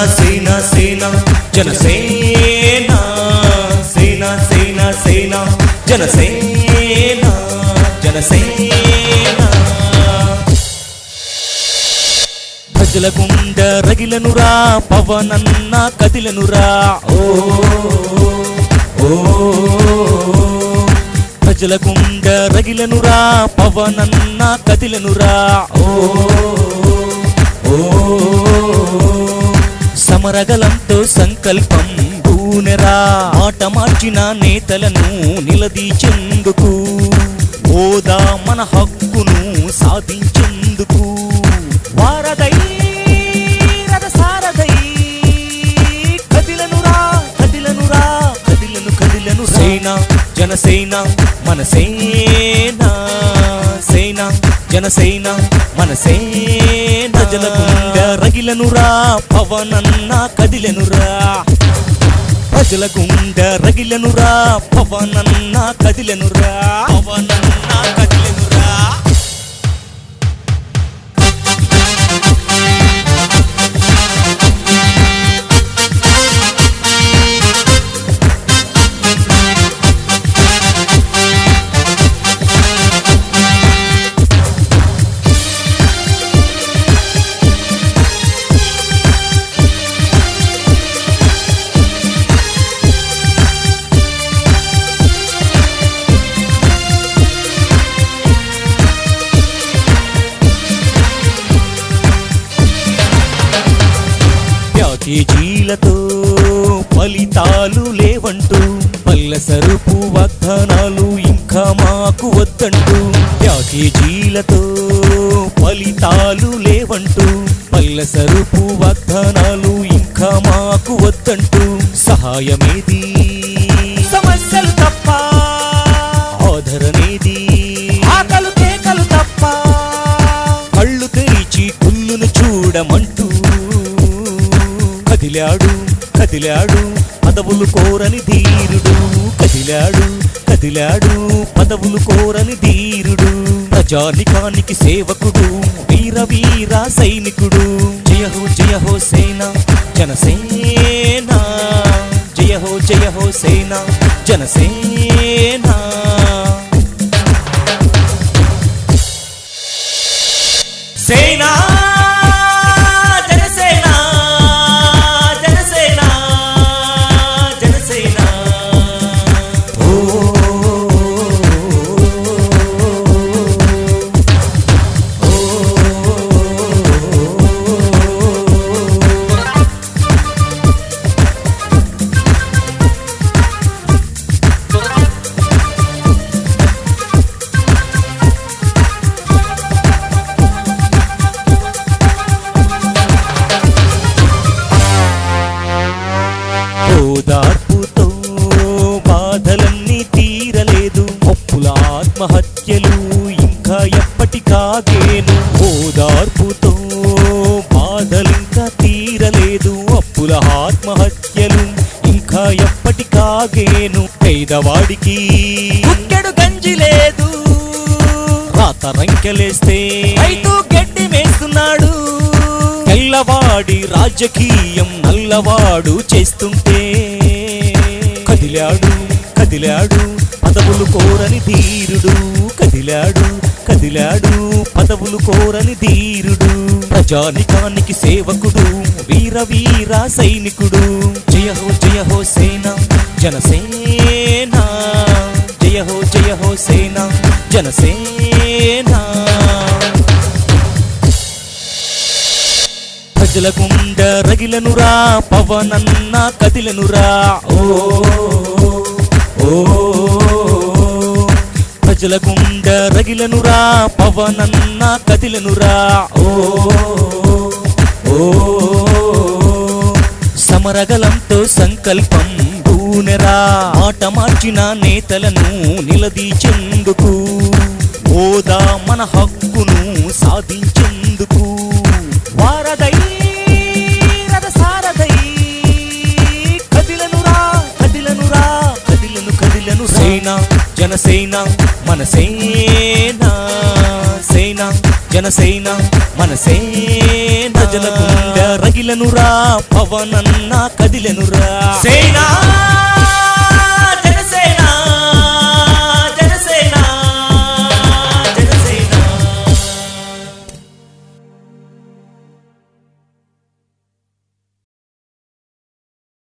జనసేన. సేన సేన సేన జనసేన జనసేన. ప్రజల గుండె రగిలనురా పవనన్న కదిలనురా ఓ ఓ ప్రజల గుండె రగిలనురా పవనన్న కదిలనురా ఓ ఓ సమరగలంతో సంకల్పం బూనెరా మాట మార్చిన నేతలను నిలదీచెందుకు ఓదా మన హక్కును సాధించేందుకు. వారదై రథసారథై కదిలనురా కదిలనురా కదిలను కదిలను సేన జనసేన మన సేన జనసేన మన సేన ప్రజల గుండె రగిలనురా పవనన్న కదిలెనురా ప్రజల గుండె రగిలనురా పవనన్న కదిలెనురా పవనన్న కదిలెనురా ప్యాకేజీలతో ఫలితాలు లేవంటూ పల్లె సరుపు వాగ్దానాలు ఇంకా మాకు వద్దంటూ ప్యాకేజీలతో ఫలితాలు లేవంటూ పల్లె సరుపు వాగ్దానాలు ఇంకా మాకు వద్దంటూ సహాయమేది? సమస్యలు తప్ప ఆదరణేది? కదిలాడు కదిలాడు పదవులు కోరని ధీరుడు. కదిలాడు కదిలాడు పదవులు కోరని ధీరుడు. ప్రజానికానికి సేవకుడు వీర వీర సైనికుడు. జయ హో జయ హో సేన జనసేన. జయ హో జయ హో సేన జనసేనా. పేదవాడికి గుక్కెడు గంజి లేదు. రాత రంకెలేస్తే రైతు గడ్డి మేస్తున్నాడు. తెల్లవాడి రాజకీయం నల్లవాడు చేస్తుంటే. కదిలాడు కదిలాడు పదవులు కోరని ధీరుడు. కదిలాడు కదిలాడు పదవులు కోరని ధీరుడు. ప్రజానికానికి సేవకుడు వీర వీర సైనికుడు. జయ హో జయ హో సేన జనసేన సేన జనసేన ప్రజల గుండె రగిలనురా పవనన్న కదిలనురా ఓ ఓ ప్రజల గుండె రగిలనురా పవనన్న కదిలనురా ఓ ఓ సమరగలంతో సంకల్పం బూనెరా మాట నేతలను నిలదీచెందుకు ఓదా మన హక్కును సాధించేందుకు. వారదై రథసారథై కదిలనురా కదిలనురా కదిలను కదిలను సేన జనసేన మన సేన సేన జనసేన మన సేన గుండె రగిలనురా పవనన్న కదిలెనురా సేనా!